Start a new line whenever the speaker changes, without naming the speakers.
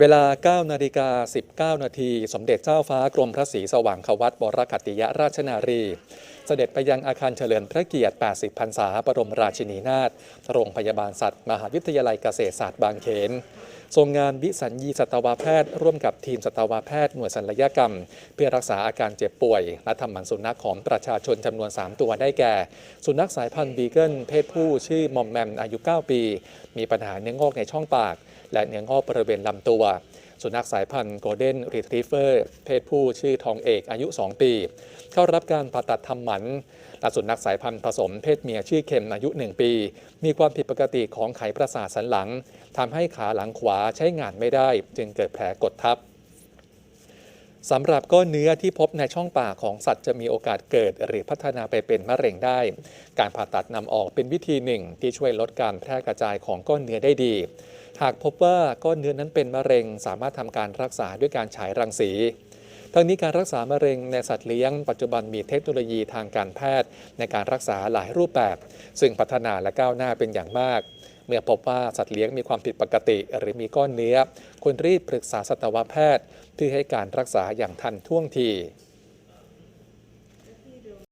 เวลา 9 นาฬิกา 19 นาที สมเด็จเจ้าฟ้ากรมพระศรีสว่างควัตบรคัตติยราชนารี เสด็จไปยังอาคารเฉลิมพระเกียรติ 80 พรรษาบรมราชินีนาถ โรงพยาบาลสัตว์ มหาวิทยาลัยเกษตรศาสตร์บางเขน ทรงงานวิสัญญีสัตวแพทย์ ร่วมกับทีมสัตวแพทย์หน่วยศัลยกรรม เพื่อรักษาอาการเจ็บป่วย และทำหมันสุนัขของประชาชนจำนวน 3 ตัวได้แก่ สุนัขสายพันธุ์บีเกิลเพศผู้ชื่อมอมแมมอายุ 9 ปี มีปัญหาเนื้องอกในช่องปาก และเนื้องอกบริเวณลำตัว สุนัขสายพันธุ์โกลเด้นรีทรีเฟอร์เพศผู้ชื่อทองเอกอายุ 2 ปี เข้ารับการผ่าตัดทำหมันและสุนัขสายพันธุ์ผสมเพศเมียชื่อเข็มอายุ 1 ปี มีความผิดปกติของไขประสาทสันหลังทำให้ขาหลังขวาใช้งานไม่ได้ จึงเกิดแผลกดทับสำหรับก้อนเนื้อที่พบในช่องปากของสัตว์จะมีโอกาสเกิดหรือพัฒนาไปเป็นมะเร็งได้ การผ่าตัดนำออกเป็นวิธีหนึ่งที่ช่วยลดการแพร่กระจายของก้อนเนื้อได้ดี หากพบว่าก้อนเนื้อนั้นเป็นมะเร็ง สามารถทำการรักษาด้วยการฉายรังสีทั้งนี้การรักษามะเร็งในสัตว์เลี้ยง ปัจจุบันมีเทคโนโลยีทางการแพทย์ ในการรักษาหลายรูปแบบ ซึ่งพัฒนาและก้าวหน้าเป็นอย่างมาก เมื่อพบว่าสัตว์เลี้ยงมีความผิดปกติ หรือมีก้อนเนื้อควรรีบปรึกษาสัตวแพทย์ เพื่อให้การรักษาอย่างทันท่วงที